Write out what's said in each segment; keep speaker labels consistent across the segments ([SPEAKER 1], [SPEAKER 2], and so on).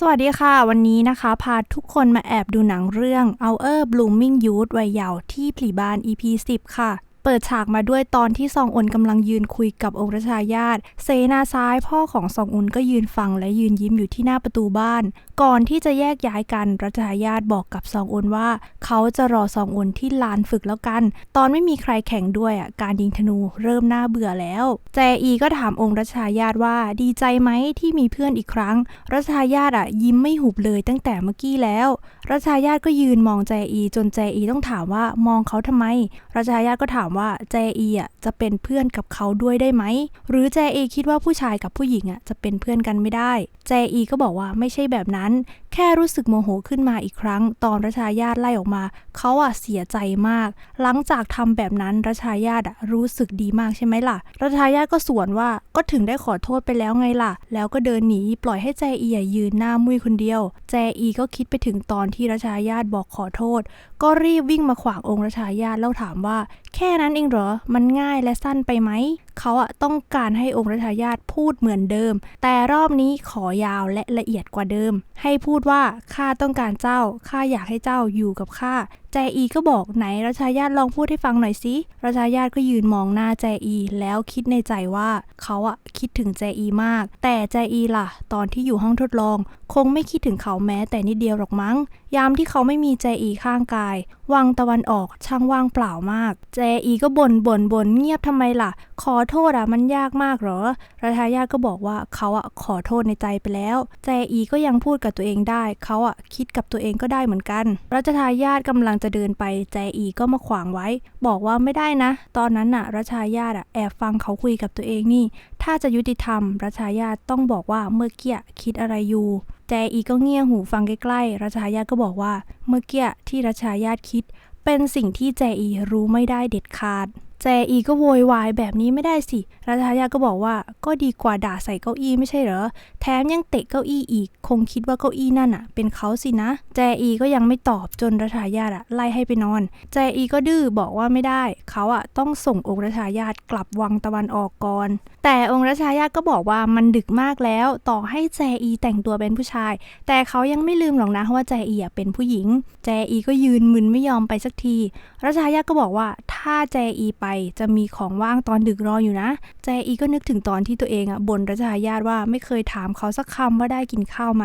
[SPEAKER 1] สวัสดีค่ะ วันนี้นะคะ พาทุกคนมาแอบดูหนังเรื่อง Our Blooming Youth วัยเยาว์ที่ผีบาน EP 10 ค่ะ เปิดฉากมาด้วยตอนที่ซองอุนกำลังยืนคุยกับองค์รัชายาตเซนาซ้ายพ่อของซองอุนก็ยืนฟังและยืนยิ้มอยู่ที่หน้าประตูบ้าน ก่อนที่จะแยกย้ายกันรัชายาตบอกกับซองอุนว่า เขาจะรอซองอุนที่ลานฝึกแล้วกัน ตอนไม่มีใครแข่งด้วยอะการยิงธนูเริ่มน่าเบื่อแล้ว แจอีก็ถามองค์รัชายาตว่าดีใจไหมที่มีเพื่อนอีกครั้ง รัชายาตอะยิ้มไม่หุบเลยตั้งแต่เมื่อกี้แล้ว รัชายาตก็ยืนมองแจอี จนแจอีต้องถามว่ามองเขาทำไม รัชายาตก็ถามว่าแจอีอะจะเป็นเพื่อนกับเขาด้วยได้ไหม หรือแจอีคิดว่าผู้ชายกับผู้หญิงอะจะเป็นเพื่อนกันไม่ได้ แจอีก็บอกว่าไม่ใช่แบบนั้น แค่รู้สึกโมโหขึ้นมาอีกครั้ง ตอนรัชายาตไล่ออกมา เขาอะเสียใจมาก หลังจากทำแบบนั้นรัชายาตอะรู้สึกดีมากใช่ไหมล่ะ รัชายาตก็สวนว่าก็ถึงได้ขอโทษไปแล้วไงล่ะ แล้วก็เดินหนีปล่อยให้แจอียืนหน้ามุ้ยคนเดียว แจอีก็คิดไปถึงตอนที่รัชายาตบอกขอโทษก็รีบวิ่งมาขวางองค์รัชายาตแล้วถามว่า แค่นั้นเองเหรอ มันง่ายและสั้นไปไหม เขาอะต้องการให้องค์รัชายาตพูดเหมือนเดิม แต่รอบนี้ขอยาวและละเอียดกว่าเดิม ให้พูดว่าข้าต้องการเจ้าข้าอยากให้เจ้าอยู่กับข้า จอีก็บอกไหนรัชายาตลองพูดให้ฟังหน่อยสิรัชายาตก็ยืนมองหน้าแจอี แล้วคิดในใจว่าเขาอะคิดถึงแจอีมาก แต่แจอีล่ะ ตอนที่อยู่ห้องทดลอง คงไม่คิดถึงเขาแม้แต่นิดเดียวหรอกมั้ง ยามที่เขาไม่มีแจอีข้างกาย วังตะวันออกช่างว่างเปล่ามากแจอีก็บ่นบ่นบ่นเงียบทำไมล่ะ ขอโทษอะมันยากมากเหรอรัชายาตก็บอกว่าเขาอะขอโทษในใจไปแล้วแจอีก็ยังพูดกับตัวเองได้ เขาอะคิดกับตัวเองก็ได้เหมือนกันรัชทายาทกำลังจะเดินไปแจอีก็มาขวางไว้ บอกว่าไม่ได้นะ ตอนนั้นน่ะรัชายาตอะแอบฟังเขาคุยกับตัวเองนี่ ถ้าจะยุติธรรมรัชายาตต้องบอกว่าเมื่อกี้คิดอะไรอยู่ แจอีก็เงี่ยหูฟังใกล้ๆรัชายาตก็บอกว่า เมื่อกี้ที่รัชายาตคิด เป็นสิ่งที่แจอีรู้ไม่ได้เด็ดขาด แจอีก็โวยวายแบบนี้ไม่ได้สิรัชายาก็บอกว่าก็ดีกว่าด่าใส่เก้าอี้ไม่ใช่เหรอ แถมยังเตะเก้าอี้อีก คงคิดว่าเก้าอี้นั่นอะเป็นเขาสินะ แจอีก็ยังไม่ตอบจนรัชายาอะไล่ให้ไปนอน แจอีก็ดื้อบอกว่าไม่ได้ เขาอะต้องส่งองค์รัชายาตกลับวังตะวันออกก่อน แต่องค์รัชายาก็บอกว่ามันดึกมากแล้วต่อให้แจอีแต่งตัวเป็นผู้ชาย แต่เขายังไม่ลืมหรอกนะว่าแจอีอะเป็นผู้หญิง แจอีก็ยืนมึนไม่ยอมไปสักที รัชายาก็บอกว่าถ้าแจอีไปจะมีของว่างตอนดึกรออยู่นะ แจอีก็นึกถึงตอนที่ตัวเองอะบ่นรัชายาตว่าไม่เคยถามเขาสักคำว่าได้กินข้าวไหม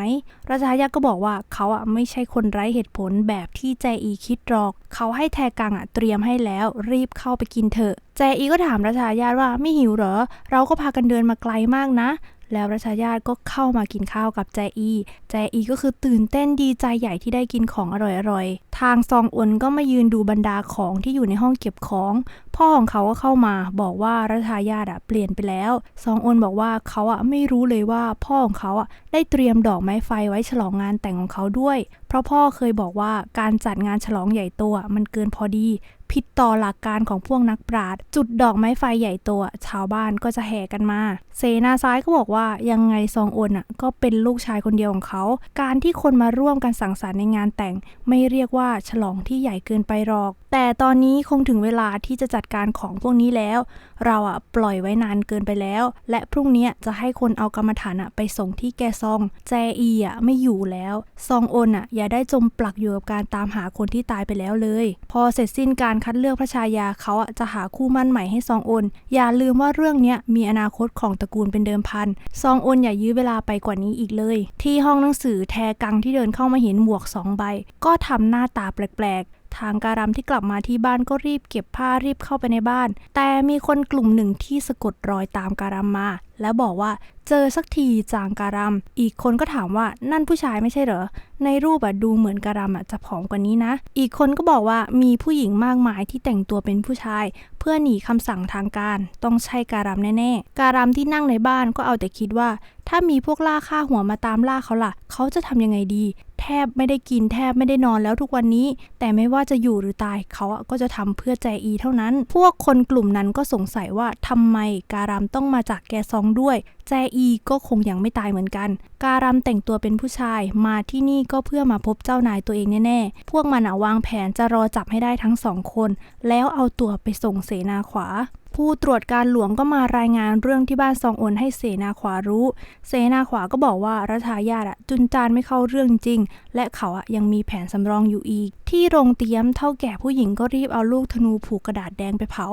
[SPEAKER 1] รัชายาตก็บอกว่าเขาอะไม่ใช่คนไร้เหตุผลแบบที่แจอีคิดหรอก เขาให้แทกังอะเตรียมให้แล้วรีบเข้าไปกินเถอะแจอีก็ถามรัชายาตว่าไม่หิวเหรอ เราก็พากันเดินมาไกลมากนะ แล้วรัชายาตก็เข้ามากินข้าวกับแจอี แจอีก็คือตื่นเต้นดีใจใหญ่ที่ได้กินของอร่อยๆ ทางซองอุนก็มายืนดูบรรดาของที่อยู่ในห้องเก็บของ พ่อของเขาก็เข้ามาบอกว่ารัชายาตอะเปลี่ยนไปแล้ว ซองอุนบอกว่าเขาอะไม่รู้เลยว่าพ่อของเขาอะได้เตรียมดอกไม้ไฟไว้ฉลองงานแต่งของเขาด้วย เพราะพ่อเคยบอกว่าการจัดงานฉลองใหญ่โตอะมันเกินพอดี ผิดต่อหลักการของพวกนักปราชญ์จุดดอกไม้ไฟใหญ่โตอะชาวบ้านก็จะแห่กันมา เซนาซ้ายก็บอกว่ายังไงซองโอนอะก็เป็นลูกชายคนเดียวของเขา การที่คนมาร่วมกันสังสรรค์ในงานแต่ง ไม่เรียกว่าฉลองที่ใหญ่เกินไปหรอก แต่ตอนนี้คงถึงเวลาที่จะจัดการของพวกนี้แล้ว เราอะปล่อยไว้นานเกินไปแล้ว และพรุ่งนี้จะให้คนเอากรรมฐานอะไปส่งที่แกซอง แจอีอะไม่อยู่แล้ว ซองโอนอะอย่าได้จมปลักอยู่กับการตามหาคนที่ตายไปแล้วเลย พอเสร็จสิ้นการคัดเลือกพระชายาเขาอะจะหาคู่มั่นใหม่ให้ซองอน อย่าลืมว่าเรื่องนี้มีอนาคตของตระกูลเป็นเดิมพัน ซองอนอย่ายื้อเวลาไปกว่านี้อีกเลย ที่ห้องหนังสือแทกังที่เดินเข้ามาเห็นหมวกสองใบ ก็ทำหน้าตาแปลกๆ ทางการัมที่กลับมาที่บ้านก็รีบเก็บผ้ารีบเข้าไปในบ้าน แต่มีคนกลุ่มหนึ่งที่สะกดรอยตามการัมมา แล้วบอกว่าเจอสักทีจางการัม อีกคนก็ถามว่านั่นผู้ชายไม่ใช่เหรอ ในรูปอะดูเหมือนการัมอะจะผอมกว่านี้นะ อีกคนก็บอกว่ามีผู้หญิงมากมายที่แต่งตัวเป็นผู้ชาย เพื่อหนีคำสั่งทางการ ต้องใช่การัมแน่ๆ การัมที่นั่งในบ้านก็เอาแต่คิดว่า ถ้ามีพวกล่าฆ่าหัวมาตามล่าเขาล่ะ เขาจะทำยังไงดี แทบไม่ได้กินแทบไม่ได้นอนแล้วทุกวันนี้ แต่ไม่ว่าจะอยู่หรือตายเขาอะก็จะทำเพื่อแจอีเท่านั้น พวกคนกลุ่มนั้นก็สงสัยว่าทำไมการัมต้องมาจากแกซองด้วย แจอีก็คงยังไม่ตายเหมือนกัน การัมแต่งตัวเป็นผู้ชายมาที่นี่ก็เพื่อมาพบเจ้านายตัวเองแน่ๆ พวกมันวางแผนจะรอจับให้ได้ทั้งสองคน แล้วเอาตัวไปส่งเสนาขวา ผู้ตรวจการหลวงก็มารายงานเรื่องที่บ้านซองโอนให้เสนาขวารู้ เสนาขวาก็บอกว่ารัชายาทอะจุนจานไม่เข้าเรื่องจริง และเขาอะยังมีแผนสำรองอยู่อีก ที่โรงเตรียมเท่าแก่ผู้หญิงก็รีบเอาลูกธนูผูกกระดาษแดงไปเผา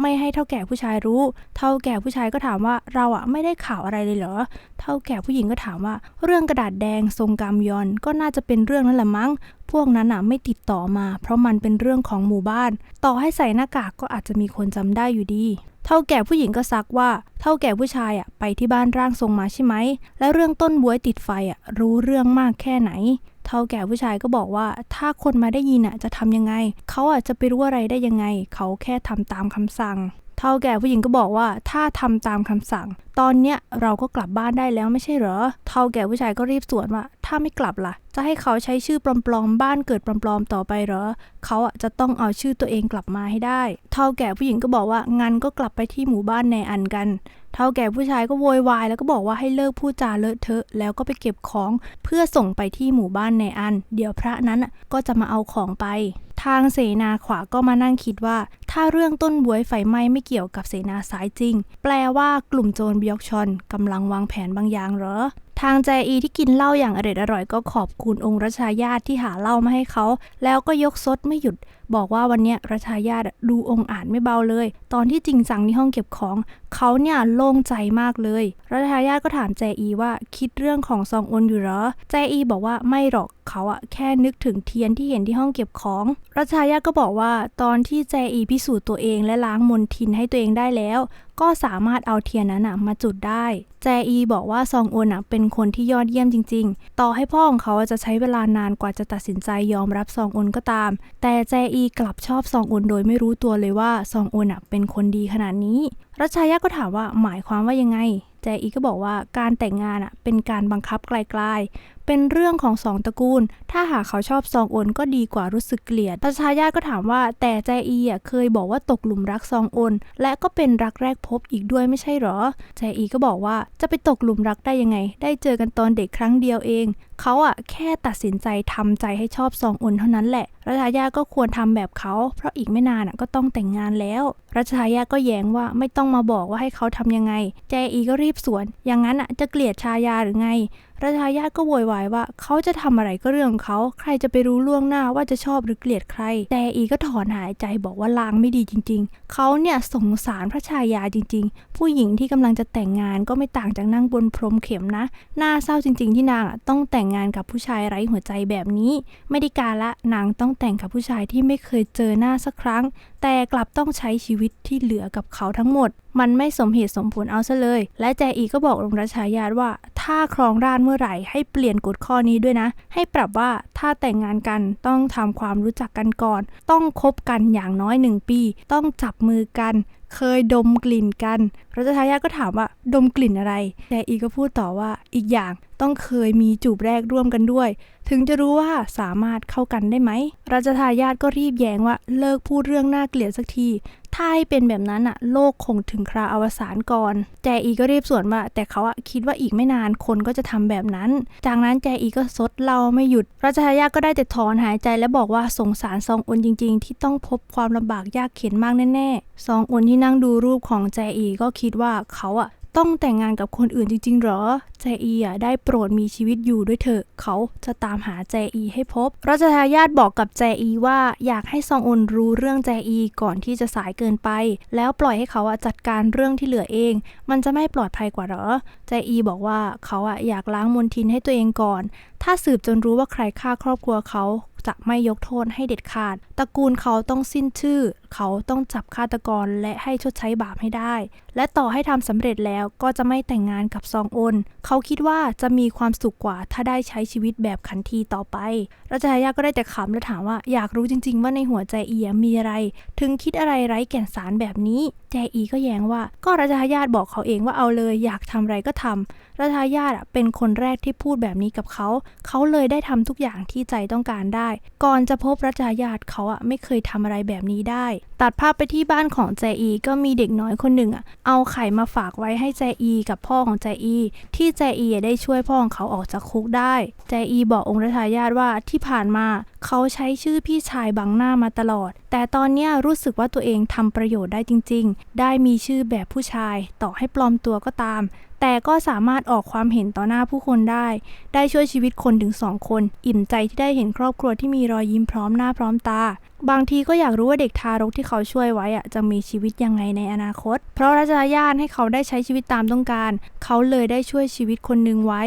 [SPEAKER 1] ไม่ให้เท่าแก่ผู้ชายรู้ เท่าแก่ผู้ชายก็ถามว่าเราอะไม่ได้ข่าวอะไรเลยเหรอ เท่าแก่ผู้หญิงก็ถามว่า เรื่องกระดาษแดงทรงกามยอนก็น่าจะเป็นเรื่องนั้นแหละมั้ง พวกนั้นอะไม่ติดต่อมา เพราะมันเป็นเรื่องของหมู่บ้าน ต่อให้ใส่หน้ากากก็อาจจะมีคนจำได้อยู่ดี เท่าแก่ผู้หญิงก็ซักว่า เท่าแก่ผู้ชายอะไปที่บ้านร่างทรงมาใช่ไหม และเรื่องต้นบวยติดไฟอะรู้เรื่องมากแค่ไหน เท่าแก่ผู้ชายก็บอกว่า ถ้าคนมาได้ยินอะจะทำยังไง เขาอะจะไปรู้อะไรได้ยังไง เขาแค่ทำตามคำสั่ง เท่าแก่ผู้หญิงก็บอกว่าถ้าทำตามคำสั่ง ตอนเนี้ยเราก็กลับบ้านได้แล้วไม่ใช่เหรอ เท่าแก่ผู้ชายก็รีบสวนว่า ถ้าไม่กลับล่ะ จะให้เขาใช้ชื่อปลอมๆบ้านเกิดปลอมๆต่อไปเหรอ เขาอะจะต้องเอาชื่อตัวเองกลับมาให้ได้ เท่าแก่ผู้หญิงก็บอกว่างั้นก็กลับไปที่หมู่บ้านในอันกัน เท่าแก่ผู้ชายก็โวยวายแล้วก็บอกว่าให้เลิกพูดจาเลอะเทอะแล้วก็ไปเก็บของเพื่อส่งไปที่หมู่บ้านในอัน เดี๋ยวพระนั้นก็จะมาเอาของไป ทางเสนาขวาก็มานั่งคิดว่า ถ้าเรื่องต้นบวยไฟไหม้ไม่เกี่ยวกับเสนาซ้ายจริง แปลว่ากลุ่มโจรบิยอกชอนกำลังวางแผนบางอย่างเหรอทางแจอีที่กินเหล้าอย่างอร่อยอร่อยก็ขอบคุณองค์รัชายาติที่หาเหล้ามาให้เขา แล้วก็ยกซดไม่หยุด บอกว่าวันนี้รัชายาติดูองค์อาจไม่เบาเลย ตอนที่จริงจังที่ห้องเก็บของ เขาเนี่ยโล่งใจมากเลยรัชายาติก็ถามแจอีว่าคิดเรื่องของซองอุนอยู่เหรอ แจอีบอกว่าไม่หรอกเขาอะแค่นึกถึงเทียนที่เห็นที่ห้องเก็บของรัชายาติก็บอกว่าตอนที่แจอีพิสูจน์ตัวเองและล้างมนทินให้ตัวเองได้แล้ว ก็สามารถเอาเทียนนั้นอะมาจุดได้ แจอีบอกว่าซองโอนอะเป็นคนที่ยอดเยี่ยมจริง ๆ ต่อให้พ่อของเขาจะใช้เวลานานกว่าจะตัดสินใจยอมรับซองโอนก็ตาม แต่แจอีกลับชอบซองโอนโดยไม่รู้ตัวเลยว่าซองโอนอะเป็นคนดีขนาดนี้รัชายะก็ถามว่าหมายความว่ายังไง แจอีก็บอกว่าการแต่งงานอะเป็นการบังคับไกลๆ เป็นเรื่องของสองตระกูล ถ้าหากเขาชอบซองโอนก็ดีกว่ารู้สึกเกลียดรัชายาก็ถามว่าแต่แจอีอะเคยบอกว่าตกหลุมรักซองโอนและก็เป็นรักแรกพบอีกด้วยไม่ใช่หรอแจอีก็บอกว่าจะไปตกหลุมรักได้ยังไง ได้เจอกันตอนเด็กครั้งเดียวเอง เขาอะแค่ตัดสินใจทำใจให้ชอบซองโอนเท่านั้นแหละรัชายาก็ควรทำแบบเขา เพราะอีกไม่นานอะก็ต้องแต่งงานแล้วรัชายาก็แย้งว่าไม่ต้องมาบอกว่าให้เขาทำยังไง แจอีก็รีบสวน อย่างนั้นอะจะเกลียดชายาหรือไงรัชายาก็โวยวายว่าเขาจะทำอะไรก็เรื่องของเขา ใครจะไปรู้ล่วงหน้าว่าจะชอบหรือเกลียดใคร แต่อีก็ถอนหายใจบอกว่าลางไม่ดีจริง ๆ เขาเนี่ยสงสารพระชายาจริง ๆ ผู้หญิงที่กำลังจะแต่งงานก็ไม่ต่างจากนั่งบนพรมเข็มนะ น่าเศร้าจริง ๆ ที่นางต้องแต่งงานกับผู้ชายไร้หัวใจแบบนี้ ไม่ได้การละนางต้องแต่งกับผู้ชายที่ไม่เคยเจอหน้าสักครั้ง แต่กลับต้องใช้ชีวิตที่เหลือกับเขาทั้งหมด มันไม่สมเหตุสมผลเอาซะเลย และแจอีก็บอกองค์รัชายาทว่า ถ้าครองราชเมื่อไหร่ให้เปลี่ยนกฎข้อนี้ด้วยนะ ให้ปรับว่าถ้าแต่งงานกันต้องทำความรู้จักกันก่อน ต้องคบกันอย่างน้อยหนึ่งปี ต้องจับมือกัน เคยดมกลิ่นกันรัชทายาทก็ถามว่าดมกลิ่นอะไร แต่อีก็พูดต่อว่าอีกอย่างต้องเคยมีจูบแรกร่วมกันด้วย ถึงจะรู้ว่าสามารถเข้ากันได้ไหมรัชทายาทก็รีบแย้งว่าเลิกพูดเรื่องน่าเกลียดสักที ถ้าให้เป็นแบบนั้นอะโลกคงถึงคราอวสานก่อน แจอีก็รีบสวนว่า แต่เขาอะคิดว่าอีกไม่นานคนก็จะทำแบบนั้น จากนั้นแจอีก็ซดเหล้าไม่หยุดรัชทายาก็ได้แต่ถอนหายใจและบอกว่าสงสารซองอุนจริง ๆ ที่ต้องพบความลำบากยากเข็นมากแน่ๆซองอุนที่นั่งดูรูปของแจอีก็คิดว่าเขาอะ ต้องแต่งงานกับคนอื่นจริง ๆ หรอ แจอีอะได้โปรดมีชีวิตอยู่ด้วยเถอะ เขาจะตามหาแจอีให้พบรัชทายาทบอกกับแจอีว่าอยากให้ซองอุนรู้เรื่องแจอีก่อนที่จะสายเกินไป แล้วปล่อยให้เขาอะจัดการเรื่องที่เหลือเอง มันจะไม่ปลอดภัยกว่าหรอ แจอีบอกว่าเขาอะอยากล้างมลทินให้ตัวเองก่อน ถ้าสืบจนรู้ว่าใครฆ่าครอบครัวเขา จะไม่ยกโทษให้เด็ดขาด ตระกูลเขาต้องสิ้นชื่อ เขาต้องจับฆาตกรและให้ชดใช้บาปให้ได้ และต่อให้ทำสำเร็จแล้วก็จะไม่แต่งงานกับซองโอน เขาคิดว่าจะมีความสุขกว่าถ้าได้ใช้ชีวิตแบบขันทีต่อไปรัชทายาก็ได้แต่ขำและถามว่าอยากรู้จริง ๆ ว่าในหัวใจเอียมีอะไร ถึงคิดอะไรไร้แก่นสารแบบนี้ แจอีก็แย้งว่า ก็รัชทายาทบอกเขาเองว่าเอาเลยอยากทำอะไรก็ทำรัชทายาทเป็นคนแรกที่พูดแบบนี้กับเขา เขาเลยได้ทำทุกอย่างที่ใจต้องการได้ ก่อนจะพบรัชญาติเขาอะไม่เคยทำอะไรแบบนี้ได้ ตัดภาพไปที่บ้านของแจอีก็มีเด็กน้อยคนหนึ่งอะเอาไข่มาฝากไว้ให้แจอีกับพ่อของแจอี ที่แจอีได้ช่วยพ่อของเขาออกจากคุกได้ แจอีบอกองค์รัชญาติว่าที่ผ่านมาเขาใช้ชื่อพี่ชายบังหน้ามาตลอด แต่ตอนนี้รู้สึกว่าตัวเองทำประโยชน์ได้จริงได้มีชื่อแบบผู้ชาย ต่อให้ปลอมตัวก็ตาม แต่ก็สามารถออกความเห็นต่อหน้าผู้คนได้ ได้ช่วยชีวิตคนถึงสองคน อิ่มใจที่ได้เห็นครอบครัวที่มีรอยยิ้มพร้อมหน้าพร้อมตา บางทีก็อยากรู้ว่าเด็กทารกที่เขาช่วยไว้อะจะมีชีวิตยังไงในอนาคต เพราะรัชญาติให้เขาได้ใช้ชีวิตตามต้องการ เขาเลยได้ช่วยชีวิตคนหนึ่งไว้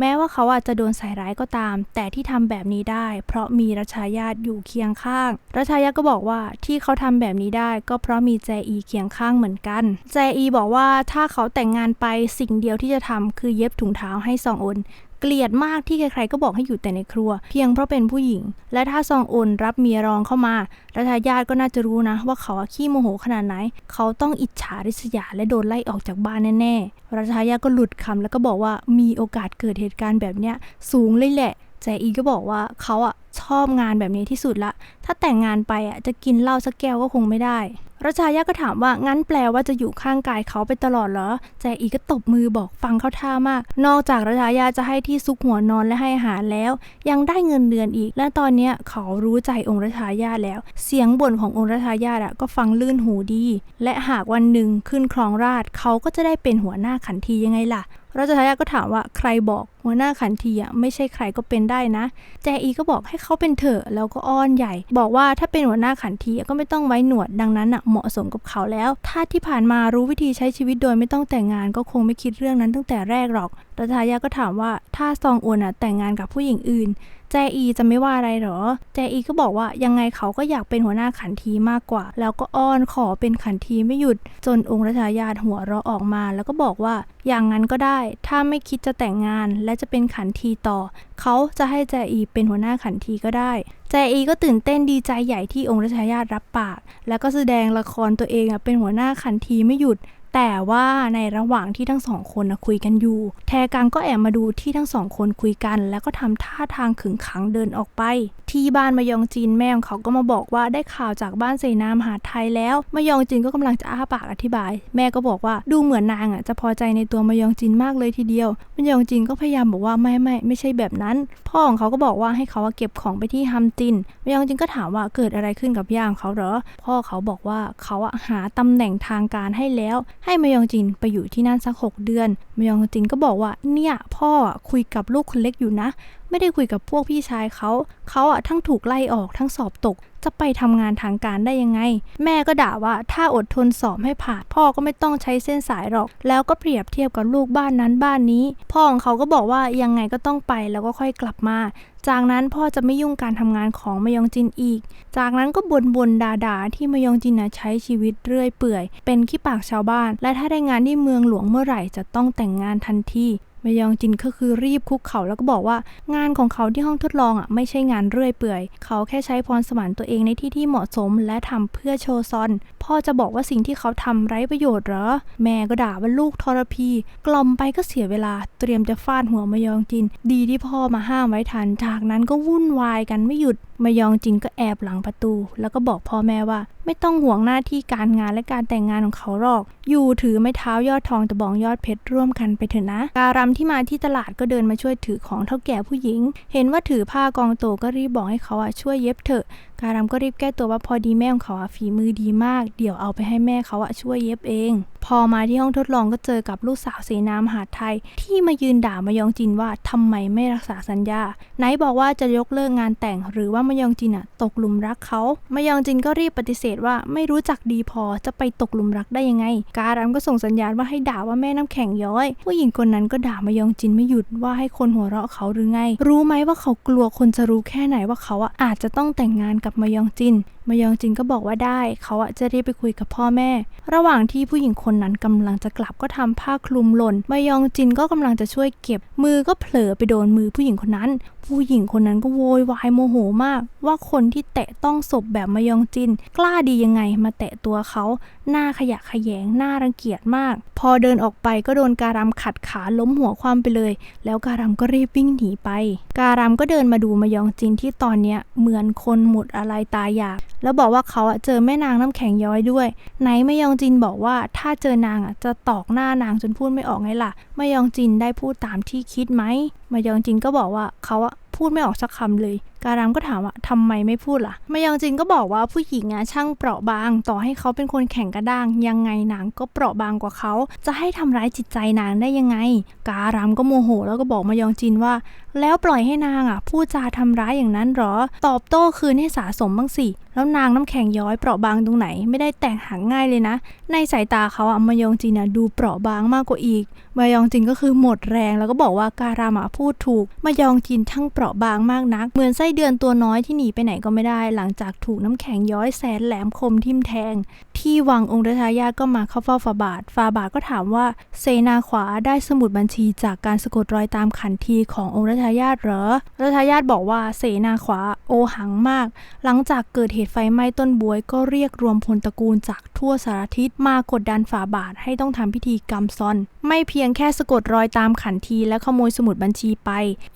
[SPEAKER 1] แม้ว่าเขาอาจจะโดนใส่ร้ายก็ตาม แต่ที่ทำแบบนี้ได้ เพราะมีรัชญาติอยู่เคียงข้าง รัชญาติก็บอกว่าที่เขาทำแบบนี้ได้ ก็เพราะมีแจอีเคียงข้างเหมือนกัน แจอีบอกว่าถ้าเขาแต่งงานไปสิ่งเดียวที่จะทำคือเย็บถุงเท้าให้ซองอนเกลียดมากที่ใครๆก็บอกให้อยู่แต่ในครัว เพียงเพราะเป็นผู้หญิง และถ้าซองอนรับเมียรองเข้ามารัชญาติก็น่าจะรู้นะ ว่าเขาขี้โมโหขนาดไหน เขาต้องอิจฉาริษยาและโดนไล่ออกจากบ้านแน่ๆรัชญาติก็หลุดคำแล้วก็บอกว่ามีโอกาสเกิดเหตุการณ์แบบเนี้ยสูงเลยแหละแจอีก็บอกว่าเขาอะชอบงานแบบนี้ที่สุดละ ถ้าแต่งงานไปอะจะกินเหล้าสักแก้วก็คงไม่ได้ รัชายาก็ถามว่างั้นแปลว่าจะอยู่ข้างกายเขาไปตลอดเหรอ แจอีก็ตบมือบอกฟังเข้าท่ามาก นอกจากรัชายาจะให้ที่ซุกหัวนอนและให้อาหารแล้ว ยังได้เงินเดือนอีก และตอนเนี้ยเขารู้ใจองค์รัชายาแล้ว เสียงบ่นขององค์รัชายาอะก็ฟังลื่นหูดี และหากวันหนึ่งขึ้นครองราชเขาก็จะได้เป็นหัวหน้าขันทียังไงล่ะ รัชทายาก็ถามว่าใครบอกหัวหน้าขันทีอะไม่ใช่ใครก็เป็นได้นะ แจอีก็บอกให้เขาเป็นเถอะแล้วก็อ้อนใหญ่ บอกว่าถ้าเป็นหัวหน้าขันทีก็ไม่ต้องไว้หนวดดังนั้นอะเหมาะสมกับเขาแล้ว ถ้าที่ผ่านมารู้วิธีใช้ชีวิตโดยไม่ต้องแต่งงานก็คงไม่คิดเรื่องนั้นตั้งแต่แรกหรอกรัชทายาก็ถามว่าถ้าซองอวนอะแต่งงานกับผู้หญิงอื่น แจอีจะไม่ว่าอะไรหรอ แจอีก็บอกว่ายังไงเขาก็อยากเป็นหัวหน้าขันทีมากกว่า แล้วก็อ้อนขอเป็นขันทีไม่หยุด จนองค์รัชายาตหัวเราะออกมา แล้วก็บอกว่าอย่างนั้นก็ได้ ถ้าไม่คิดจะแต่งงานและจะเป็นขันทีต่อ เขาจะให้แจอีเป็นหัวหน้าขันทีก็ได้แจอีก็ตื่นเต้นดีใจใหญ่ที่องค์รัชายาตรับปาก แล้วก็แสดงละครตัวเองเป็นหัวหน้าขันทีไม่หยุด แต่ว่าในระหว่างที่ทั้งสองคนนะคุยกันอยู่ แทกังก็แอบมาดูที่ทั้งสองคนคุยกัน แล้วก็ทำท่าทางขึงขังเดินออกไป ที่บ้านมายองจีนแม่ของเขาก็มาบอกว่าได้ข่าวจากบ้านเสนามหาไทยแล้วมายองจีนก็กำลังจะอ้าปากอธิบาย แม่ก็บอกว่าดูเหมือนนางอะจะพอใจในตัวมายองจีนมากเลยทีเดียวมายองจีนก็พยายามบอกว่าไม่ไม่ไม่ใช่แบบนั้น พ่อของเขาก็บอกว่าให้เขาเก็บของไปที่ฮัมจินมายองจินก็ถามว่าเกิดอะไรขึ้นกับย่างเขาเหรอพ่อเขาบอกว่าเขาหาตำแหน่งทางการให้แล้วให้มายองจินไปอยู่ที่นั่นสักหกเดือนมายองจินก็บอกว่าเนี่ยพ่อคุยกับลูกคนเล็กอยู่นะ ไม่ได้คุยกับพวกพี่ชายเขา เขาอะทั้งถูกไล่ออกทั้งสอบตก จะไปทำงานทางการได้ยังไง แม่ก็ด่าว่าถ้าอดทนสอบให้ผ่าน พ่อก็ไม่ต้องใช้เส้นสายหรอก แล้วก็เปรียบเทียบกับลูกบ้านนั้นบ้านนี้ พ่อของเขาก็บอกว่ายังไงก็ต้องไปแล้วก็ค่อยกลับมา จากนั้นพ่อจะไม่ยุ่งการทำงานของมายองจินอีก จากนั้นก็บนบนๆด่าๆที่มายองจินนะใช้ชีวิตเรื่อยเปื่อย เป็นขี้ปากชาวบ้าน และถ้าได้งานที่เมืองหลวงเมื่อไหร่จะต้องแต่งงานทันที มายองจินก็คือรีบคุกเข่าแล้วก็บอกว่างานของเขาที่ห้องทดลองอะไม่ใช่งานเรื่อยเปื่อย เขาแค่ใช้พรสวรรค์ตัวเองในที่ที่เหมาะสม และทำเพื่อโชว์ซอน พ่อจะบอกว่าสิ่งที่เขาทำไร้ประโยชน์เหรอ แม่ก็ด่าว่าลูกทรพี กล่อมไปก็เสียเวลา เตรียมจะฟาดหัวมายองจิน ดีที่พ่อมาห้ามไว้ทัน จากนั้นก็วุ่นวายกันไม่หยุดมายองจินก็แอบหลังประตู แล้วก็บอกพ่อแม่ว่า ไม่ต้องห่วงหน้าที่การงานและการแต่งงานของเขาหรอก อยู่ถือไม้เท้ายอดทองตะบองยอดเพชรร่วมกันไปเถอะนะ การำที่มาที่ตลาดก็เดินมาช่วยถือของเท่าแก่ผู้หญิง เห็นว่าถือผ้ากองโตก็รีบบอกให้เขาอะช่วยเย็บเถอะ การำก็รีบแก้ตัวว่าพอดีแม่ของเขาอะฝีมือดีมาก เดี๋ยวเอาไปให้แม่เขาอะช่วยเย็บเอง พอมาที่ห้องทดลองก็เจอกับลูกสาวเสนามหาดไทย ที่มายืนด่ามายองจินว่าทำไมไม่รักษาสัญญาไหนบอกว่าจะยกเลิกงานแต่งหรือว่ามายองจินอะตกหลุมรักเขา มายองจินก็รีบปฏิเสธว่าไม่รู้จักดีพอจะไปตกหลุมรักได้ยังไง การำก็ส่งสัญญาณว่าให้ด่าว่าแม่น้ำแข็งย้อย ผู้หญิงคนนั้นก็ด่ามายองจินไม่หยุดว่าให้คนหัวเราะเขาหรือไง รู้ไหมว่าเขากลัวคนจะรู้แค่ไหนว่าเขาอะอาจจะต้องแต่งงานกับกับมายองจินมายองจินก็บอกว่าได้ เขาอะจะรีบไปคุยกับพ่อแม่ ระหว่างที่ผู้หญิงคนนั้นกำลังจะกลับก็ทำผ้าคลุมหล่นมายองจินก็กำลังจะช่วยเก็บ มือก็เผลอไปโดนมือผู้หญิงคนนั้น ผู้หญิงคนนั้นก็โวยวายโมโหมาก ว่าคนที่แตะต้องศพแบบมายองจิน กล้าดียังไงมาแตะตัวเขา หน้าขยะขยงหน้ารังเกียจมาก พอเดินออกไปก็โดนการามขัดขาล้มหัวความไปเลย แล้วการามก็รีบวิ่งหนีไป การามก็เดินมาดูมายองจินที่ตอนเนี้ยเหมือนคนหมดอะไรตายอยาก แล้วบอกว่าเขาเจอแม่นางน้ำแข็งย้อยด้วย ไหนมายองจินบอกว่าถ้าเจอนางอะจะตอกหน้านางจนพูดไม่ออกไงล่ะไม่ยองจินได้พูดตามที่คิดไหมมายองจินก็บอกว่าเขาพูดไม่ออกสักคำเลย การามก็ถามว่าทำไมไม่พูดล่ะมายองจินก็บอกว่าผู้หญิงอะช่างเปราะบาง ต่อให้เขาเป็นคนแข็งกระด้าง ยังไงนางก็เปราะบางกว่าเขา จะให้ทำร้ายจิตใจนางได้ยังไง การามก็โมโหแล้วก็บอกมายองจินว่า แล้วปล่อยให้นางอะพูดจาทำร้ายอย่างนั้นหรอ ตอบโต้คืนให้สะสมบ้างสิแล้วนางน้ำแข็งย้อยเปราะบางตรงไหนไม่ได้แต่งหางง่ายเลยนะ ในสายตาเขาอะมายองจินอะดูเปราะบางมากกว่าอีกมายองจินก็คือหมดแรงแล้วก็บอกว่าการามอะพูดถูกมายองจินช่างเปราะบางมากนักเหมือนไส้เดือนตัวน้อยที่หนีไปไหนก็ไม่ได้ หลังจากถูกน้ำแข็งย้อยแสนแหลมคมทิ่มแทง ที่วังองค์รัชายาตก็มาเข้าเฝ้าฟาบาทฟาบาทก็ถามว่าเซนาขวาได้สมุดบัญชีจากการสะกดรอยตามขันทีขององค์รัชายาตหรอรัชายาตบอกว่าเสนาขวาโอหังมาก หลังจากเกิดเหตุไฟไหม้ต้นบวยก็เรียกรวมพลตระกูลจากทั่วสารทิศมากดดันฝาบาทให้ต้องทำพิธีกรรมซอน ไม่เพียงแค่สะกดรอยตามขันทีและขโมยสมุดบัญชีไป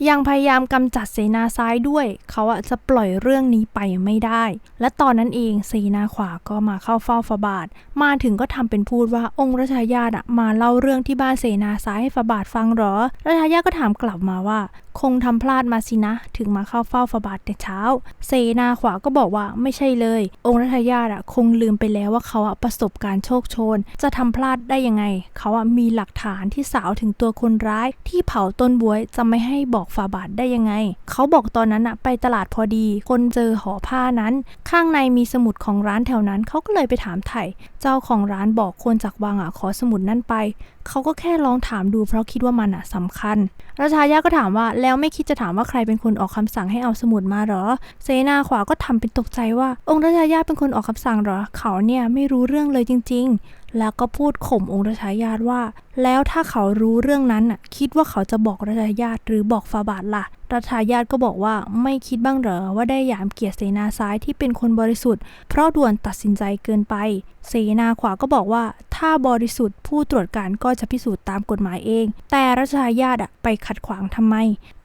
[SPEAKER 1] ยังพยายามกำจัดเสนาซ้ายด้วยเขาอะจะปล่อยเรื่องนี้ไปไม่ได้ และตอนนั้นเองเสนาขวาก็มาเข้าเฝ้าฝาบาท มาถึงก็ทำเป็นพูดว่าองค์รัชายาตอะมาเล่าเรื่องที่บ้านเสนาซ้ายให้ฝาบาทฟังเหรอรัชายาตก็ถามกลับมาว่า คงทำพลาดมาสินะ ถึงมาเข้าเฝ้าฝาบาทแต่เช้า เสนาขวาก็บอกว่าไม่ใช่เลย องค์รัชายาตอะคงลืมไปแล้วว่าเขาอะประสบการณ์โชคโชน จะทำพลาดได้ยังไง เขาอะมีหลักฐานที่สาวถึงตัวคนร้าย ที่เผาต้นบวยจะไม่ให้บอกฝาบาทได้ยังไง เขาบอกตอนนั้นอะไปตลาดพอดี คนเจอห่อผ้านั้น ข้างในมีสมุดของร้านแถวนั้น เขาก็เลยไปถามไถ่เจ้าของร้านบอกคนจากวังอะขอสมุดนั่นไป เขาก็แค่ลองถามดูเพราะคิดว่ามันอะสำคัญราชายาก็ถามว่าแล้วไม่คิดจะถามว่าใครเป็นคนออกคำสั่งให้เอาสมุดมาหรอ เซนาขวาก็ทำเป็นตกใจว่า องค์ราชายาเป็นคนออกคำสั่งหรอ เขาเนี่ยไม่รู้เรื่องเลยจริง ๆ แล้วก็พูดข่มองค์ราชายาว่า แล้วถ้าเขารู้เรื่องนั้นน่ะคิดว่าเขาจะบอกราชายาหรือบอกฟาบาทล่ะราชายาก็บอกว่าไม่คิดบ้างเหรอว่าได้หยามเกียรติเสนาซ้ายที่เป็นคนบริสุทธิ์ เพราะด่วนตัดสินใจเกินไป เสนาขวาก็บอกว่า ถ้าบริสุทธิ์ผู้ตรวจการก็จะพิสูจน์ตามกฎหมายเอง แต่ราชายาตอะไปขัดขวางทำไม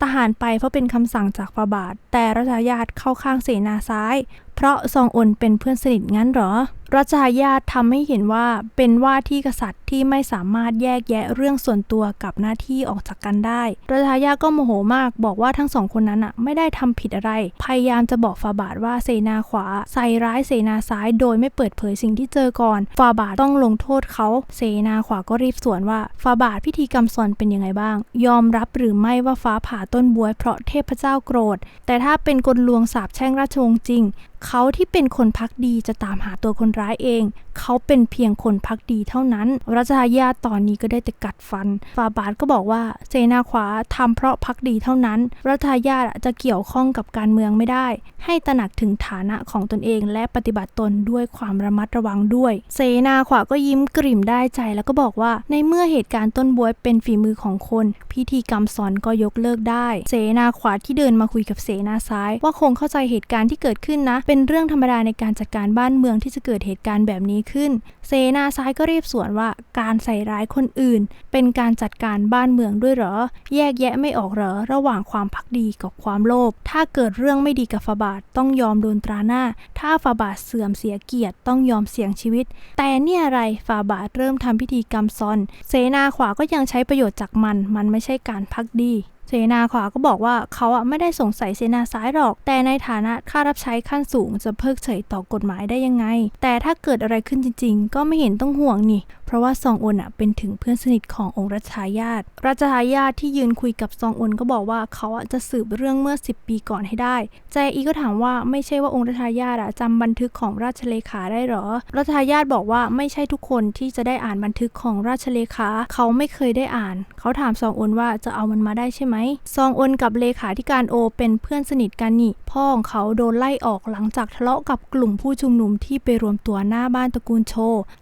[SPEAKER 1] ทหารไปเพราะเป็นคำสั่งจากฟาบาท แต่ราชายาตเข้าข้างเสนาซ้าย เพราะซองอนเป็นเพื่อนสนิทงั้นเหรอ รัชายาตทำให้เห็นว่าเป็นว่าที่กษัตริย์ที่ไม่สามารถแยกแยะเรื่องส่วนตัวกับหน้าที่ออกจากกันได้ รัชายาก็โมโหมากบอกว่าทั้งสองคนนั้นอะไม่ได้ทำผิดอะไร พยายามจะบอกฟาบาทว่าเสนาขวาใส่ร้ายเสนาซ้ายโดยไม่เปิดเผยสิ่งที่เจอก่อน ฟาบาทต้องลงโทษเขา เสนาขวาก็รีบสวนว่าฟาบาทพิธีกรรมซอนเป็นยังไงบ้าง ยอมรับหรือไม่ว่าฟ้าผ่าต้นบวยเพราะเทพเจ้าโกรธ แต่ถ้าเป็นกลลวงสาบแช่งราชวงศ์จริง เขาที่เป็นคนพักดีจะตามหาตัวคนร้ายเอง เขาเป็นเพียงคนพักดีเท่านั้น รัชายาตอนนี้ก็ได้แต่กัดฟัน ฟาบาทก็บอกว่าเสนาขวาทำเพราะพักดีเท่านั้น รัชายาจะเกี่ยวข้องกับการเมืองไม่ได้ ให้ตระหนักถึงฐานะของตนเอง และปฏิบัติตนด้วยความระมัดระวังด้วย เสนาขวาก็ยิ้มกริ่มได้ใจแล้วก็บอกว่า ในเมื่อเหตุการณ์ต้นบวยเป็นฝีมือของคน พิธีกรรมสอนก็ยกเลิกได้ เสนาขวาที่เดินมาคุยกับเสนาซ้าย ว่าคงเข้าใจเหตุการณ์ที่เกิดขึ้นนะ เป็นเรื่องธรรมดาในการจัดการบ้านเมืองที่จะเกิดเหตุการณ์แบบนี้ขึ้น เสนาซ้ายก็รีบสวนว่าการใส่ร้ายคนอื่น เป็นการจัดการบ้านเมืองด้วยเหรอ แยกแยะไม่ออกเหรอ ระหว่างความพักดีกับความโลภถ้าเกิดเรื่องไม่ดีกับฟาบาทต้องยอมโดนตราหน้า ถ้าฟาบาทเสื่อมเสียเกียรติต้องยอมเสี่ยงชีวิต แต่เนี่ยอะไรฟาบาทเริ่มทำพิธีกรรมซอน เสนาขวาก็ยังใช้ประโยชน์จากมัน มันไม่ใช่การพักดี เสนาขวาก็บอกว่าเขาอะไม่ได้สงสัยเสนาซ้ายหรอก แต่ในฐานะข้ารับใช้ขั้นสูงจะเพิกเฉยต่อกฎหมายได้ยังไง แต่ถ้าเกิดอะไรขึ้นจริง ๆ ก็ไม่เห็นต้องห่วงนี่ เพราะว่าซองอนอะเป็นถึงเพื่อนสนิทขององค์รัชทายาทรัชทายาทที่ยืนคุยกับซองอุนก็บอกว่าเขาอะจะสืบเรื่องเมื่อ 10 ปีก่อนให้ได้แจอีก็ถามว่าไม่ใช่ว่าองค์รัชทายาทอะจำบันทึกของราชเลขาได้หรอ รัชทายาทบอกว่าไม่ใช่ทุกคนที่จะได้อ่านบันทึกของราชเลขา เขาไม่เคยได้อ่าน เขาถามซองอุนว่าจะเอามันมาได้ใช่ไหมซองอนกับเลขาธิการโอเป็นเพื่อนสนิทกันนี่ พ่อของเขาโดนไล่ออกหลังจากทะเลาะกับกลุ่มผู้ชุมนุมที่ไปรวมตัวหน้าบ้านตระกูลโช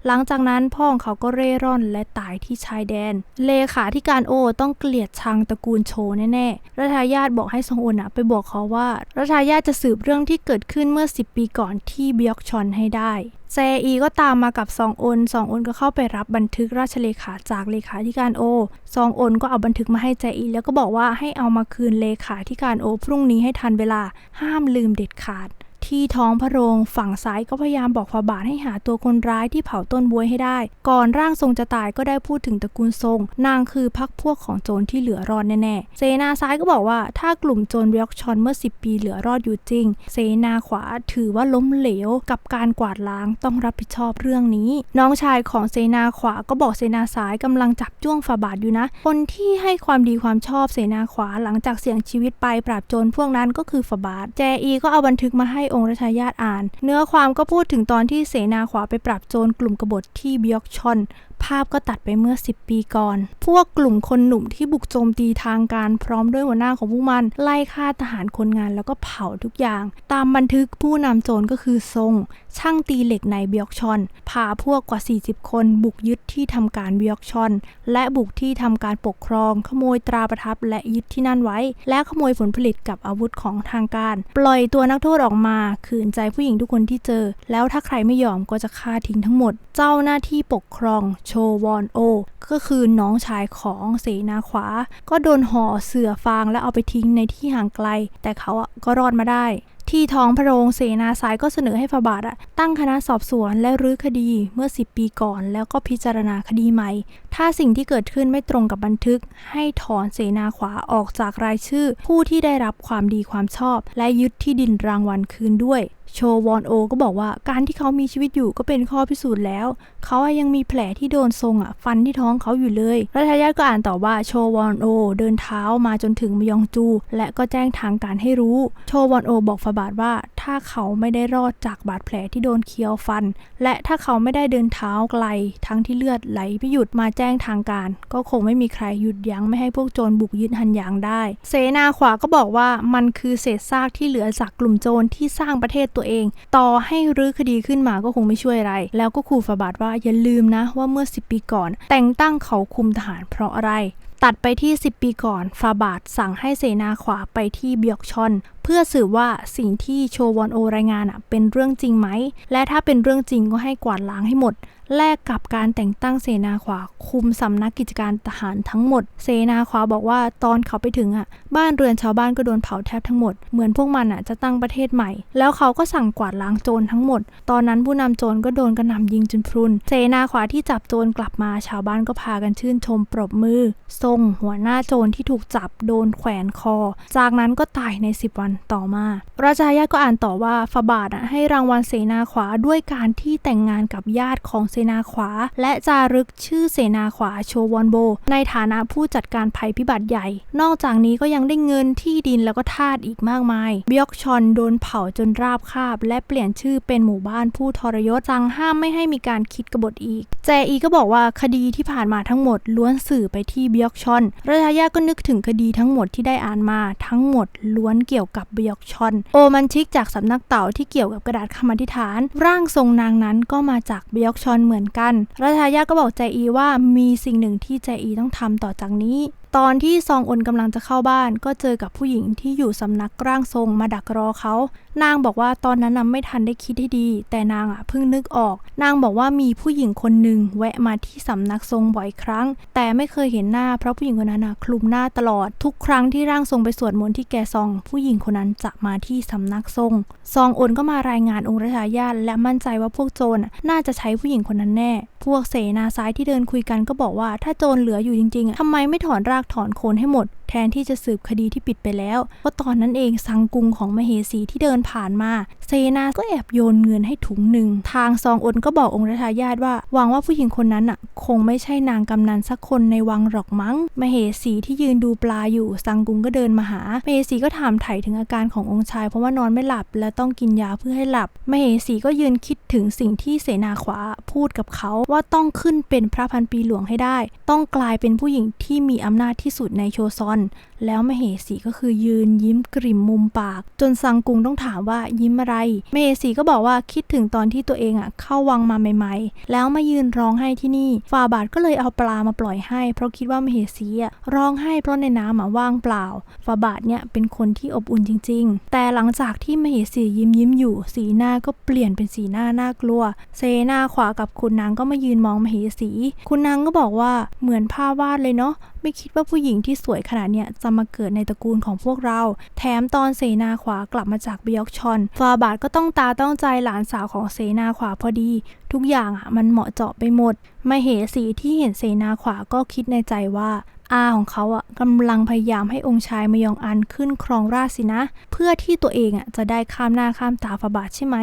[SPEAKER 1] หลังจากนั้นพ่อของเขาก็เร่ร่อนและตายที่ชายแดน เลขาธิการโอต้องเกลียดชังตระกูลโชแน่ๆ รัฐายาทบอกให้ซองอนอะไปบอกเขาว่ารัฐายาทจะสืบเรื่องที่เกิดขึ้นเมื่อ 10 ปีก่อนที่บยอกชอนให้ได้ เจอีก็ตามมากับซองโอนซองโอนก็เข้าไปรับบันทึกราชเลขาจากเลขาธิการโอซองโอนก็เอาบันทึกมาให้เจอีแล้วก็บอกว่าให้เอามาคืนเลขาธิการโอพรุ่งนี้ให้ทันเวลาห้ามลืมเด็ดขาด ที่ท้องพระโรงฝั่งซ้ายก็พยายามบอกฝาบาทให้หาตัวคนร้ายที่เผาต้นบวยให้ได้ ก่อนร่างทรงจะตายก็ได้พูดถึงตระกูลทรง นางคือพักพวกของโจรที่เหลือรอดแน่ๆ เซนาซ้ายก็บอกว่าถ้ากลุ่มโจรเรียกชอนเมื่อ 10 ปีเหลือรอดอยู่จริง เซนาขวาถือว่าล้มเหลวกับการกวาดล้างต้องรับผิดชอบเรื่องนี้ น้องชายของเซนาขวาก็บอกเซนาซ้ายกำลังจับจ้วงฝาบาทอยู่นะ คนที่ให้ความดีความชอบเสนาขวาหลังจากเสี่ยงชีวิตไปปราบโจรพวกนั้นก็คือฝาบาท แจอีก็เอาบันทึกมาให้องค์รัชายาตอ่าน เนื้อความก็พูดถึงตอนที่เสนาขวาไปปราบโจรกลุ่มกบฏที่บิยอกชอน ภาพก็ตัดไปเมื่อ 10 ปีก่อน พวกกลุ่มคนหนุ่มที่บุกโจมตีทางการพร้อมด้วยหัวหน้าของพวกมัน ไล่ฆ่าทหารคนงานแล้วก็เผาทุกอย่าง ตามบันทึกผู้นำโจรก็คือทรง ช่างตีเหล็กในเบียกชอน พาพวกกว่า 40 คนบุกยึดที่ทำการเบียกชอน และบุกที่ทำการปกครอง ขโมยตราประทับและยึดที่นั่นไว้ และขโมยผลผลิตกับอาวุธของทางการ ปล่อยตัวนักโทษออกมาขืนใจผู้หญิงทุกคนที่เจอ แล้วถ้าใครไม่ยอมก็จะฆ่าทิ้งทั้งหมด เจ้าหน้าที่ปกครองโชวอนโอ ก็คือน้องชายของเสนาขวา ก็โดนห่อเสือฟางและเอาไปทิ้งในที่ห่างไกล แต่เขาอะก็รอดมาได้ ที่ท้องพระโรงเสนาสายก็เสนอให้ฟาบาทอะตั้งคณะสอบสวนและรื้อคดีเมื่อ 10 ปีก่อน แล้วก็พิจารณาคดีใหม่ ถ้าสิ่งที่เกิดขึ้นไม่ตรงกับบันทึก ให้ถอนเสนาขวาออกจากรายชื่อ ผู้ที่ได้รับความดีความชอบ และยึดที่ดินรางวัลคืนด้วย โชวอนโอ ก็บอกว่าการที่เขามีชีวิตอยู่ก็เป็นข้อพิสูจน์แล้ว เขาอะยังมีแผลที่โดนทรงอะฟันที่ท้องเขาอยู่เลยรัฐายาทก็อ่านต่อว่าโชวอนโอ เดินเท้ามาจนถึงมยองจู และก็แจ้งทางการให้รู้ โชวอนโอ บอกฝาบาทว่า ถ้าเขาไม่ได้รอดจากบาดแผลที่โดนเคี้ยวฟัน และถ้าเขาไม่ได้เดินเท้าไกล ทั้งที่เลือดไหลไม่หยุดมาแจ้งทางการ ก็คงไม่มีใครหยุดยั้งไม่ให้พวกโจรบุกยึดฮันยางได้ เสนาขวาก็บอกว่ามันคือเศษซากที่เหลือจากกลุ่มโจรที่สร้างประเทศตัวเอง ต่อให้รื้อคดีขึ้นมาก็คงไม่ช่วยอะไร แล้วก็ขู่ฝาบาทว่าอย่าลืมนะว่าเมื่อ 10 ปีก่อน แต่งตั้งเขาคุมทหารเพราะอะไร ตัดไปที่ 10 ปีก่อนฟาบาทสั่งให้เสนาขวาไปที่เบียกชอนเพื่อสืบว่าสิ่งที่โชวอนโอรายงานเป็นเรื่องจริงไหม และถ้าเป็นเรื่องจริงก็ให้กวาดล้างให้หมด แลกกับการแต่งตั้งเสนาขวาคุมสำนักกิจการทหารทั้งหมด เสนาขวาบอกว่าตอนเขาไปถึงอะ บ้านเรือนชาวบ้านก็โดนเผาแทบทั้งหมด เหมือนพวกมันอะจะตั้งประเทศใหม่ แล้วเขาก็สั่งกวาดล้างโจรทั้งหมด ตอนนั้นผู้นำโจรก็โดนกระหน่ำยิงจนพรุน เสนาขวาที่จับโจรกลับมาชาวบ้านก็พากันชื่นชมปรบมือ ทรงหัวหน้าโจรที่ถูกจับโดนแขวนคอ จากนั้นก็ตายใน 10 วันต่อมา ราชายาก็อ่านต่อว่าฟาบาทอะให้รางวัลเสนาขวาด้วยการที่แต่งงานกับญาติของสนาขวา และจารึกชื่อเสนาขวาโชวอนโบ ในฐานะผู้จัดการภัยพิบัติใหญ่ นอกจากนี้ก็ยังได้เงินที่ดินแล้วก็ทาสอีกมากมายบิยอกชอนโดนเผาจนราบคาบ และเปลี่ยนชื่อเป็นหมู่บ้านผู้ทรยศสั่งห้ามไม่ให้มีการคิดกบฏอีก แจอีก็บอกว่าคดีที่ผ่านมาทั้งหมดล้วนสื่อไปที่บิยอกชอนราชายาก็นึกถึงคดีทั้งหมดที่ได้อ่านมาทั้งหมดล้วนเกี่ยวกับบิยอกชอน โอมันชิกจากสำนักเต่าที่เกี่ยวกับกระดาษคำอธิษฐาน ร่างทรงนางนั้นก็มาจากบิยอกชอนเหมือนกันราชายาก็บอกใจอีว่ามีสิ่งหนึ่งที่ใจอีต้องทำต่อจากนี้ตอนที่ซองอนกำลังจะเข้าบ้าน ก็เจอกับผู้หญิงที่อยู่สำนักร่างทรงมาดักรอเขา นางบอกว่าตอนนั้นน่ะไม่ทันได้คิดให้ดี แต่นางอะเพิ่งนึกออก นางบอกว่ามีผู้หญิงคนหนึ่งแวะมาที่สำนักทรงบ่อยครั้ง แต่ไม่เคยเห็นหน้าเพราะผู้หญิงคนนั้นอะคลุมหน้าตลอด ทุกครั้งที่ร่างทรงไปสวดมนต์ที่แกซอง ผู้หญิงคนนั้นจะมาที่สำนักทรง ซองอนก็มารายงานองค์ราชายาและมั่นใจว่าพวกโจรน่าจะใช้ผู้หญิงคนนั้นแน่ พวกเสนาซ้ายที่เดินคุยกันก็บอกว่าถ้าโจรเหลืออยู่จริงๆทำไมไม่ถอนร่าากถอนโคนให้หมด แทนที่จะสืบคดีที่ปิดไปแล้วเพราะตอนนั้นเองสังกุงของมเหสีที่เดินผ่านมา เซนาก็แอบโยนเงินให้ถุงหนึ่ง ทางซองอนก็บอกองค์รัชายาตว่าหวังว่าผู้หญิงคนนั้นอะ คงไม่ใช่นางกำนันสักคนในวังหรอกมั้ง มเหสีที่ยืนดูปลาอยู่สังกุงก็เดินมาหา มเหสีก็ถามไถ่ถึงอาการขององค์ชาย เพราะว่านอนไม่หลับและต้องกินยาเพื่อให้หลับ มเหสีก็ยืนคิดถึงสิ่งที่เสนาขวาพูดกับเขาว่าต้องขึ้นเป็นพระพันปีหลวงให้ได้ ต้องกลายเป็นผู้หญิงที่มีอำนาจที่สุดในโชซอนแล้วมเหสีก็คือยืนยิ้มกริ่มมุมปาก จนซังกุงต้องถามว่ายิ้มอะไร มเหสีก็บอกว่าคิดถึงตอนที่ตัวเองอะเข้าวังมาใหม่ ๆ แล้วมายืนร้องไห้ที่นี่ฟาบาทก็เลยเอาปลามาปล่อยให้ เพราะคิดว่ามเหสีอะร้องไห้เพราะในน้ำอะว่างเปล่า ฟาบาทเนี่ยเป็นคนที่อบอุ่นจริง ๆ แต่หลังจากที่มเหสียิ้มยิ้มอยู่ สีหน้าก็เปลี่ยนเป็นสีหน้าน่ากลัว เซหน้าขวากับคุณนางก็มายืนมองมเหสี คุณนางก็บอกว่าเหมือนภาพวาดเลยเนาะไม่คิดว่าผู้หญิงที่สวยขนาดเนี้ยจะมาเกิดในตระกูลของพวกเรา แถมตอนเสนาขวากลับมาจากบยอกชอนฟาบาทก็ต้องตาต้องใจหลานสาวของเสนาขวาพอดี ทุกอย่างอะมันเหมาะเจาะไปหมดมเหสีที่เห็นเสนาขวาก็คิดในใจว่าอาของเขาอะกำลังพยายามให้องค์ชายมยองอันขึ้นครองราชสินะ เพื่อที่ตัวเองอะจะได้ข้ามหน้าข้ามตาฟาบาทใช่ไหม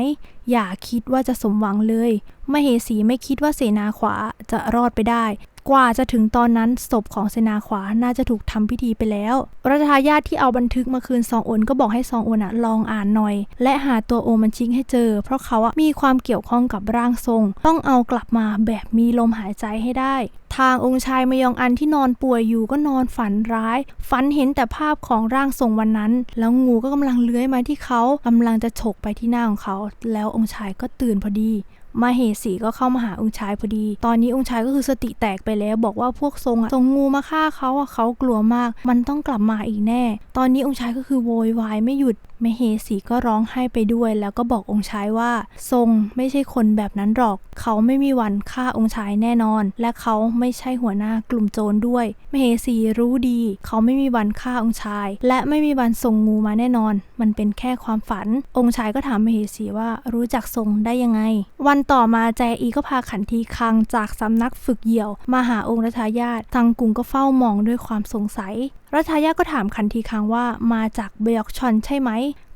[SPEAKER 1] อย่าคิดว่าจะสมหวังเลยมเหสีไม่คิดว่าเสนาขวาจะรอดไปได้ กว่าจะถึงตอนนั้นศพของเสนาขวาน่าจะถูกทำพิธีไปแล้วรัชทายาทที่เอาบันทึกมาคืนซองโอนก็บอกให้ซองโอนอะลองอ่านหน่อย และหาตัวโอมันชิงให้เจอ เพราะเขาอะมีความเกี่ยวข้องกับร่างทรง ต้องเอากลับมาแบบมีลมหายใจให้ได้ ทางองค์ชายมยองอันที่นอนป่วยอยู่ก็นอนฝันร้าย ฝันเห็นแต่ภาพของร่างทรงวันนั้น แล้วงูก็กำลังเลื้อยมาที่เขากำลังจะฉกไปที่หน้าของเขา แล้วองค์ชายก็ตื่นพอดี มาเหสีก็เข้ามาหาองค์ชายพอดี ตอนนี้องค์ชายก็คือสติแตกไปแล้วบอกว่าพวกทรงอะทรงงูมาฆ่าเขาอะเขากลัวมาก มันต้องกลับมาอีกแน่ ตอนนี้องค์ชายก็คือโวยวายไม่หยุดมเหสีก็ร้องไห้ไปด้วย แล้วก็บอกองค์ชายว่า ทรงไม่ใช่คนแบบนั้นหรอก เขาไม่มีวันฆ่าองค์ชายแน่นอน และเขาไม่ใช่หัวหน้ากลุ่มโจรด้วย มเหสีรู้ดี เขาไม่มีวันฆ่าองค์ชาย และไม่มีวันส่งงูมาแน่นอน มันเป็นแค่ความฝัน องค์ชายก็ถามมเหสีว่ารู้จักทรงได้ยังไง วันต่อมาแจอีก็พาขันทีคังจากสำนักฝึกเหยี่ยว มาหาองค์รัชายาตทังกุงก็เฝ้ามองด้วยความสงสัย รัชายาก็ถามขันทีคังว่ามาจากเบยอกชอนใช่ไหม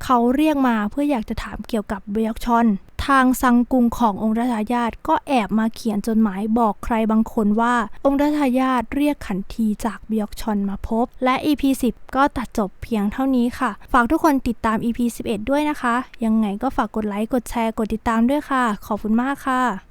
[SPEAKER 1] เขาเรียกมาเพื่ออยากจะถามเกี่ยวกับเบยอกชอน ทางซังกุงขององค์รัชายาตก็แอบมาเขียนจดหมายบอกใครบางคนว่า องค์รัชายาตเรียกขันทีจากเบยอกชอนมาพบ และ EP 10 ก็ตัดจบเพียงเท่านี้ค่ะ ฝากทุกคนติดตาม EP 11 ด้วยนะคะ ยังไงก็ฝากกดไลค์ กดแชร์ กดติดตามด้วยค่ะ ขอบคุณมากค่ะ